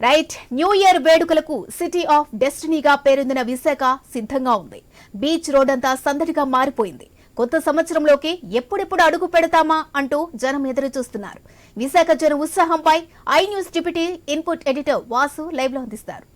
Right. New year వేడుకలకు city of డెస్టినీగా పేరొందిన విశాఖ సిద్ధంగా ఉంది. బీచ్ రోడ్ అంతా సందడిగా మారిపోయింది. కొత్త సంవత్సరంలోకి ఎప్పుడెప్పుడు అడుగు పెడతామా అంటూ జనం ఎదురు చూస్తున్నారు. విశాఖ జన ఉత్సాహంపై I news deputy input editor Vasu లైవ్లో అందిస్తారు.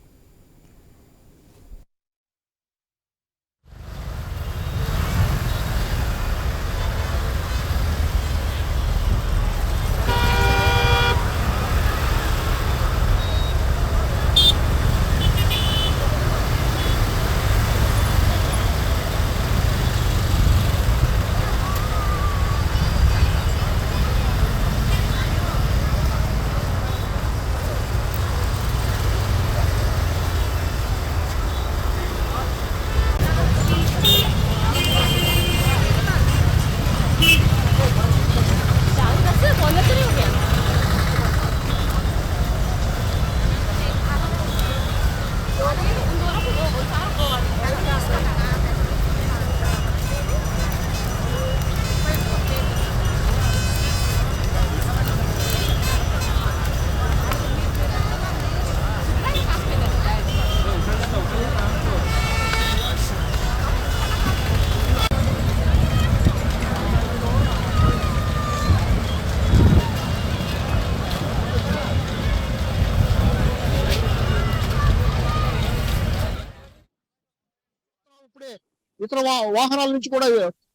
ఇప్పుడే ఇతర వాహనాల నుంచి కూడా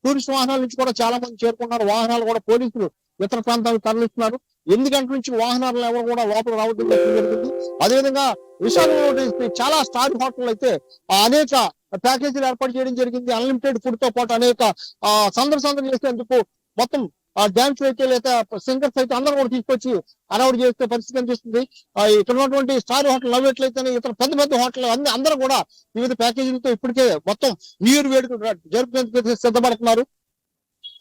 టూరిస్ట్ వాహనాల నుంచి కూడా చాలా మంది చేరుకున్నారు. వాహనాలు కూడా పోలీసులు ఇతర ప్రాంతాలకు తరలిస్తున్నారు. ఎనిమిది గంటల నుంచి వాహనాలు ఎవరు కూడా లోపల రావడం జరిగింది అదేవిధంగా విశాఖలో చాలా స్టార్ హోటల్ అయితే అనేక ప్యాకేజీలు ఏర్పాటు చేయడం జరిగింది. అన్లిమిటెడ్ ఫుడ్తో పాటు అనేక ఆ, చేసేందుకు మొత్తం డాన్స్ డ్యాన్స్ అయితే సింగర్స్ అయితే అందరూ కూడా తీసుకొచ్చి అరౌడ్ చేసే పరిస్థితి కనిపిస్తుంది ఇక్కడ ఉన్నటువంటి స్టార్ హోటల్ నవ్వేట్లయితేనే ఇతర పెద్ద పెద్ద హోటల్ అన్ని అందరూ కూడా వివిధ ప్యాకేజీలతో ఇప్పటికే మొత్తం న్యూ ఇయర్ వేడుక జరుపుకునేందుకు సిద్ధపడుతున్నారు.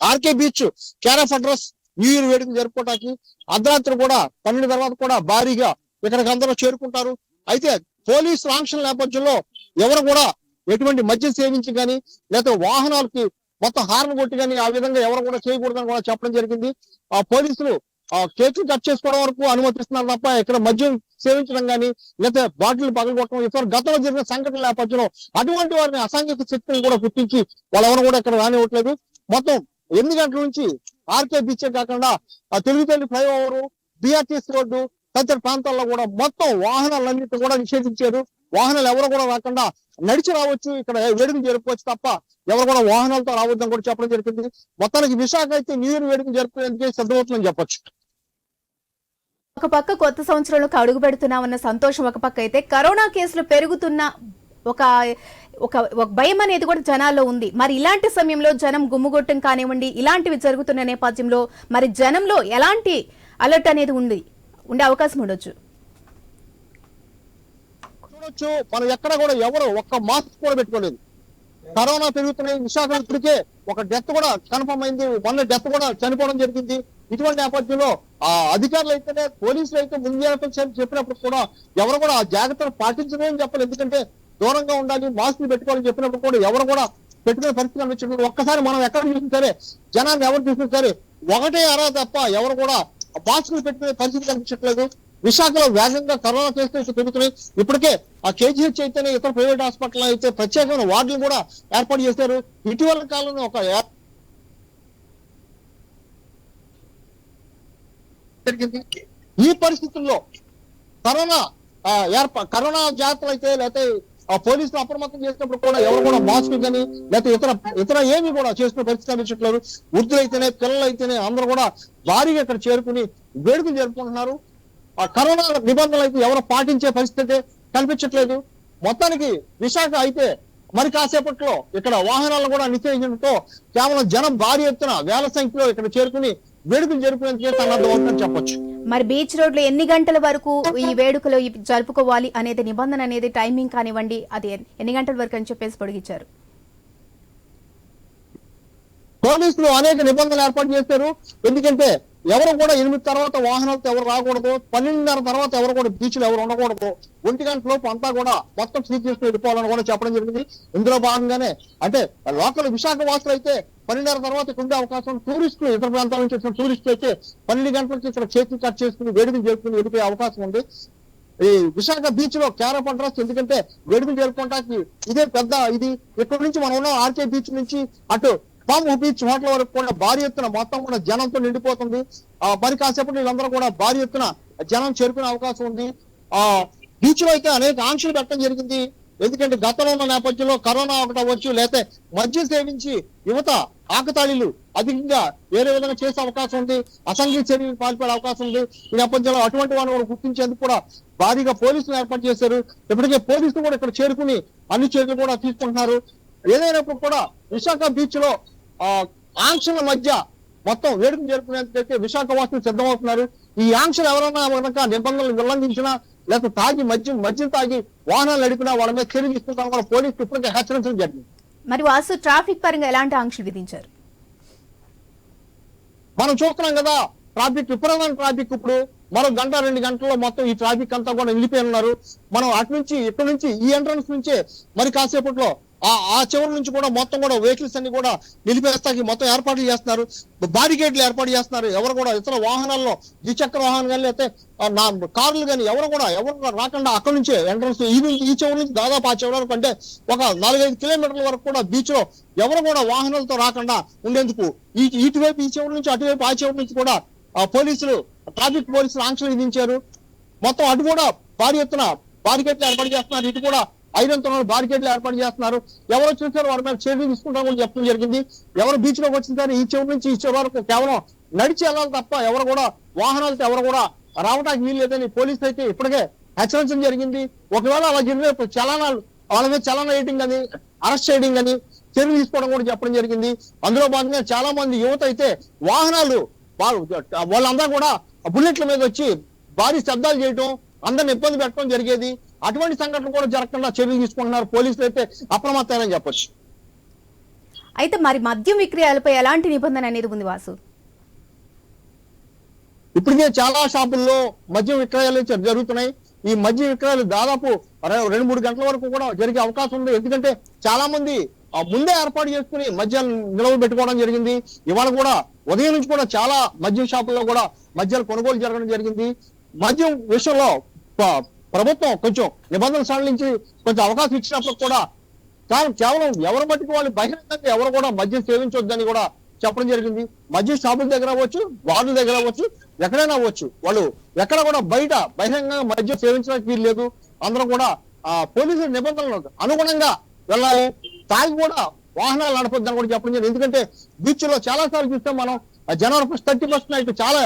RK beach care of address new year వేడుక జరుపుకోవడానికి అర్ధరాత్రి కూడా పన్నెండు తర్వాత కూడా భారీగా ఇక్కడికి అందరూ చేరుకుంటారు. అయితే పోలీసు ఆంక్షల నేపథ్యంలో ఎవరు కూడా ఎటువంటి మద్యం సేవించి కానీ లేకపోతే వాహనాలకి మొత్తం హార్న్ కొట్టి కానీ ఆ విధంగా ఎవరు కూడా చేయకూడదని కూడా చెప్పడం జరిగింది. ఆ పోలీసులు ఆ కేకులు కట్ చేసుకోవడం వరకు అనుమతిస్తున్నారు తప్ప ఇక్కడ మద్యం సేవించడం కానీ లేకపోతే బాటిల్ పగలగొట్టడం ఇతర గతంలో జరిగిన సంఘటన నేపథ్యంలో అటువంటి వారిని అసాంఘిక శక్తిని కూడా గుర్తించి వాళ్ళెవరు కూడా ఇక్కడ రానివ్వట్లేదు. మొత్తం ఎనిమిది గంటల నుంచి ఆర్కే బీచ్ కాకుండా ఆ తెలుగుతల్లి ఫ్లైఓవర్ బిఆర్టీసీ రోడ్డు తదితర ప్రాంతాల్లో కూడా మొత్తం వాహనాలన్నింటినీ కూడా నిషేధించారు. వాహనాలు ఎవరు కూడా రాకుండా నడిచి రావచ్చు ఇక్కడ వేడుకలు జరుపుకోవచ్చు తప్ప ఎవరు కూడా వాహనాలతో రావద్దని కూడా చెప్పడం జరిగింది. మొత్తానికి విశాఖ అయితే న్యూ ఇయర్ వేడుక జరుపుకునేందుకే సిద్ధమవుతుందని చెప్పొచ్చు. ఒక పక్క కొత్త సంవత్సరంలోకి అడుగు పెడుతున్నామన్న సంతోషం ఒక పక్క అయితే కరోనా కేసులు పెరుగుతున్న ఒక ఒక ఒక భయం అనేది కూడా జనాల్లో ఉంది. మరి ఇలాంటి సమయంలో జనం గుమ్ముగొట్టం కానివ్వండి ఇలాంటివి జరుగుతున్న నేపథ్యంలో మరి జనంలో ఎలాంటి అలర్ట్ అనేది ఉంది ఉండే అవకాశం ఉండొచ్చు. కావచ్చు మనం ఎక్కడ కూడా ఎవరు ఒక్క మాస్క్ కూడా పెట్టుకోలేదు. కరోనా పెరుగుతున్నాయి. విశాఖ ఇప్పటికే ఒక డెత్ కూడా కన్ఫర్మ్ అయింది. మొన్న డెత్ కూడా చనిపోవడం జరిగింది. ఇటువంటి నేపథ్యంలో ఆ అధికారులు అయితేనే పోలీసులు అయితే ముందు చెప్పినప్పుడు కూడా ఎవరు కూడా ఆ జాగ్రత్తలు పాటించడం అని చెప్పాలి ఎందుకంటే దూరంగా ఉండాలి మాస్కులు పెట్టుకోవాలని చెప్పినప్పుడు కూడా ఎవరు కూడా పెట్టుకునే పరిస్థితి అనిపించినప్పుడు ఒక్కసారి మనం ఎక్కడ చూసినా సరే జనాన్ని ఎవరు చూసినా సరే ఒకటే అరా తప్ప ఎవరు కూడా మాస్కులు పెట్టుకునే పరిస్థితి కనిపించట్లేదు. విశాఖలో వేగంగా కరోనా కేసులు పెరుగుతున్నాయి. ఇప్పటికే ఆ కేజీహెచ్ అయితేనే ఇతర ప్రైవేట్ హాస్పిటల్ అయితే ప్రత్యేకమైన వార్డులు కూడా ఏర్పాటు చేశారు. ఇటీవల కాలంలో ఒక ఈ పరిస్థితుల్లో కరోనా ఏర్పా కరోనా జాగ్రత్తలు అయితే లేకపోతే ఆ పోలీసులు అప్రమత్తం చేసినప్పుడు కూడా ఎవరు కూడా మాస్క్ కానీ లేకపోతే ఇతర ఇతర ఏమి కూడా చేసుకునే పరిస్థితి కనిపించట్లేదు. వృద్ధులైతేనే పిల్లలైతేనే అందరూ కూడా భారీగా ఇక్కడ చేరుకుని వేడుకలు జరుపుకుంటున్నారు. కరోనా నిబంధనలు అయితే ఎవరు పాటించే పరిస్థితి కనిపించట్లేదు మొత్తానికి విశాఖ అయితే మరి కాసేపట్లో ఇక్కడ వాహనాలను కూడా నిషేధించడంతో కేవలం జనం భారీ ఎత్తున వేల సంఖ్యలో ఇక్కడ చేరుకుని వేడుకలు జరుపుకునేందుకే సన్నద్ధమవుతుందని చెప్పొచ్చు. మరి బీచ్ రోడ్లో ఎన్ని గంటల వరకు ఈ వేడుకలు జరుపుకోవాలి అనేది నిబంధన అనేది టైమింగ్ కానివ్వండి అది ఎన్ని గంటల వరకు అని చెప్పేసి పొడిగించారు. పోలీసులు అనేక నిబంధనలు ఏర్పాటు చేశారు. ఎందుకంటే ఎవరు కూడా ఎనిమిది తర్వాత వాహనాలతో ఎవరు రాకూడదు పన్నెండున్నర తర్వాత ఎవరు కూడా బీచ్లు ఎవరు ఉండకూడదు. ఒంటి గంట లోపు అంతా కూడా మొత్తం సీజ్ చేసుకుని వెళ్ళిపోవాలని కూడా చెప్పడం జరిగింది. ఇందులో భాగంగానే అంటే లోకల్ విశాఖ వాసులు అయితే పన్నెండున్నర తర్వాత ఇక్కడ ఉండే అవకాశం టూరిస్టులు ఇతర ప్రాంతాల నుంచి వచ్చిన టూరిస్టులు అయితే పన్నెండు గంటల నుంచి ఇక్కడ చేతులు కట్ చేసుకుని వేడుకలు చేసుకుని వెళ్ళిపోయే అవకాశం ఉంది. ఈ విశాఖ బీచ్లో క్యారప్ అంటారు ఎందుకంటే వేడుకలు జరుపుకోవడానికి ఇదే పెద్ద ఇది. ఇక్కడ నుంచి మనం ఉన్న ఆర్కే బీచ్ నుంచి అటు పాము బీచ్ హోటల్ వరకు కూడా భారీ ఎత్తున మొత్తం కూడా జనంతో నిండిపోతుంది. ఆ మరి కాసేపటి వీళ్ళందరూ కూడా భారీ ఎత్తున జనం చేరుకునే అవకాశం ఉంది. ఆ బీచ్లో అయితే అనేక ఆంక్షలు పెట్టడం జరిగింది. ఎందుకంటే గతంలో ఉన్న నేపథ్యంలో కరోనా ఒకటి వచ్చు లేకపోతే మద్యం సేవించి యువత ఆకతాళీలు అధికంగా వేరే విధంగా చేసే అవకాశం ఉంది. అసంఘిక చర్యలు పాల్పడే అవకాశం ఉంది. ఈ నేపథ్యంలో అటువంటి వాళ్ళని కూడా గుర్తించేందుకు కూడా భారీగా పోలీసులు ఏర్పాటు చేశారు. ఇప్పటికే పోలీసులు కూడా ఇక్కడ చేరుకుని అన్ని చర్యలు కూడా తీసుకుంటున్నారు. ఏదైనప్పుడు కూడా విశాఖ బీచ్లో ఆంక్షల మధ్య మొత్తం వేడుకలు జరుపుకునేందుకైతే విశాఖ వాసులు సిద్ధమవుతున్నారు. ఈ ఆంక్షలు ఎవరైనా కనుక నిబంధనలు ఉల్లంఘించినా లేకపోతే తాగి మద్యం మద్యం తాగి వాహనాలు నడిపినా వాళ్ళ మీద చర్య తీసుకుంటాం కూడా పోలీసులు ఇప్పటికే హెచ్చరించడం జరిగింది. మరి వాసు ట్రాఫిక్ పరంగా ఎలాంటి ఆంక్షలు విధించారు? మనం చూస్తున్నాం కదా ట్రాఫిక్ విపరీతమైన ట్రాఫిక్ ఇప్పుడు. మరో గంట రెండు గంటల్లో మొత్తం ఈ ట్రాఫిక్ అంతా కూడా నిలిపి ఉన్నారు. మనం అటు నుంచి ఇక్కడి నుంచి ఈ ఎంట్రన్స్ నుంచే. మరి కాసేపట్లో ఆ ఆ చివరి నుంచి కూడా మొత్తం కూడా వెహికల్స్ అన్ని కూడా నిలిపేస్తాకి మొత్తం ఏర్పాట్లు చేస్తున్నారు. బారికేడ్లు ఏర్పాటు చేస్తున్నారు. ఎవరు కూడా ఇతర వాహనాల్లో ద్విచక్ర వాహనం కానీ లేకపోతే నా కార్లు కానీ ఎవరు కూడా ఎవరు కూడా రాకుండా అక్కడ నుంచే ఎంట్రన్స్ ఈ నుంచి ఈ చివరి నుంచి దాదాపు ఆ చివరి వరకు అంటే ఒక నాలుగైదు కిలోమీటర్ల వరకు కూడా బీచ్లో ఎవరు కూడా వాహనాలతో రాకుండా ఉండేందుకు ఈ ఇటువైపు ఈ చివరి నుంచి అటువైపు ఆ చివరి నుంచి కూడా ఆ పోలీసులు ట్రాఫిక్ పోలీసులు ఆంక్షలు విధించారు. మొత్తం అటు కూడా భారీ ఎత్తున బారికేట్లు ఏర్పాటు చేస్తున్నారు. ఇటు కూడా ఐరన్ బారికేడ్లు బారికేట్లు ఏర్పాటు చేస్తున్నారు. ఎవరు చూసారో వారి మీద చర్యలు తీసుకుంటాం కూడా చెప్పడం జరిగింది. ఎవరు బీచ్లోకి వచ్చిన సరే ఈ చివరి నుంచి ఈ చివరి వరకు కేవలం నడిచి వెళ్ళాలి తప్ప ఎవరు కూడా వాహనాలతో ఎవరు కూడా రావడానికి వీలు లేదని పోలీసులు అయితే ఇప్పటికే హెచ్చరించడం జరిగింది. ఒకవేళ అలా జరిగితే చలానాలు వాళ్ళ మీద చలన వేయటం కానీ అరెస్ట్ చేయడం కానీ చర్యలు తీసుకోవడం కూడా చెప్పడం జరిగింది. అందులో భాగంగా చాలా మంది యువత అయితే వాహనాలు వాళ్ళు వాళ్ళందరూ కూడా బుల్లెట్ల మీద వచ్చి భారీ శబ్దాలు చేయటం అందరిని ఇబ్బంది పెట్టడం జరిగేది. అటువంటి సంఘటన కూడా జరగకుండా చర్యలు తీసుకుంటున్నారు. పోలీసులు అయితే అప్రమత్తమని చెప్పొచ్చు. అయితే మరి మద్యం విక్రయాలపై ఎలాంటి నిబంధన అనేది ఉంది వాసు? ఇప్పటికే చాలా షాపుల్లో మద్యం విక్రయాలు జరుగుతున్నాయి. ఈ మద్యం విక్రయాలు దాదాపు రెండు మూడు గంటల వరకు కూడా జరిగే అవకాశం ఉంది. ఎందుకంటే చాలా మంది ముందే ఏర్పాటు చేసుకుని మద్యాలు నిలవ పెట్టుకోవడం జరిగింది. ఇవాళ కూడా ఉదయం నుంచి కూడా చాలా మద్యం షాపుల్లో కూడా మద్యాలు కొనుగోలు జరగడం జరిగింది. మద్యం విషయంలో ప్రభుత్వం కొంచెం నిబంధనలు సడలించి కొంచెం అవకాశం ఇచ్చినప్పుడు కూడా కేవలం కేవలం ఎవరు మట్టుకు వాళ్ళు బహిరంగంగా ఎవరు కూడా మద్యం సేవించొద్దని కూడా చెప్పడం జరిగింది. మద్యం షాపుల దగ్గర అవ్వచ్చు బార్ల దగ్గర అవ్వచ్చు ఎక్కడైనా అవ్వచ్చు. వాళ్ళు ఎక్కడ కూడా బయట బహిరంగంగా మద్యం సేవించడానికి వీలు లేదు. అందరం కూడా ఆ పోలీసుల నిబంధనలకు అనుగుణంగా వెళ్ళాలి. తాగి కూడా వాహనాలు నడపొద్దని కూడా చెప్పడం జరిగింది. ఎందుకంటే బీచ్లో చాలా సార్లు చూస్తే మనం జనవరి ఫస్ట్ థర్టీ పర్సెంట్ అయితే చాలా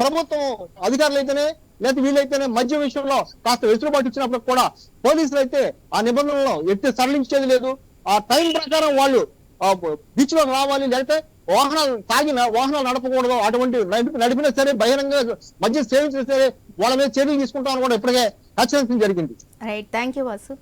ప్రభుత్వం అధికారులు అయితేనే లేదా వీళ్ళైతేనే మద్యం విషయంలో కాస్త వెసులుబాటు ఇచ్చినప్పుడు కూడా పోలీసులు అయితే ఆ నిబంధనలను ఎత్తి సరళించేది లేదు. ఆ టైం ప్రకారం వాళ్ళు బీచ్లోకి రావాలి లేకపోతే వాహనాలు తాగిన వాహనాలు నడపకూడదు అటువంటి నడిపినా సరే బహిరంగ మద్యం సేవించినా సరే వాళ్ళ మీద చర్యలు తీసుకుంటామని కూడా ఇప్పటికే హెచ్చరించడం జరిగింది. Right thank you Vasu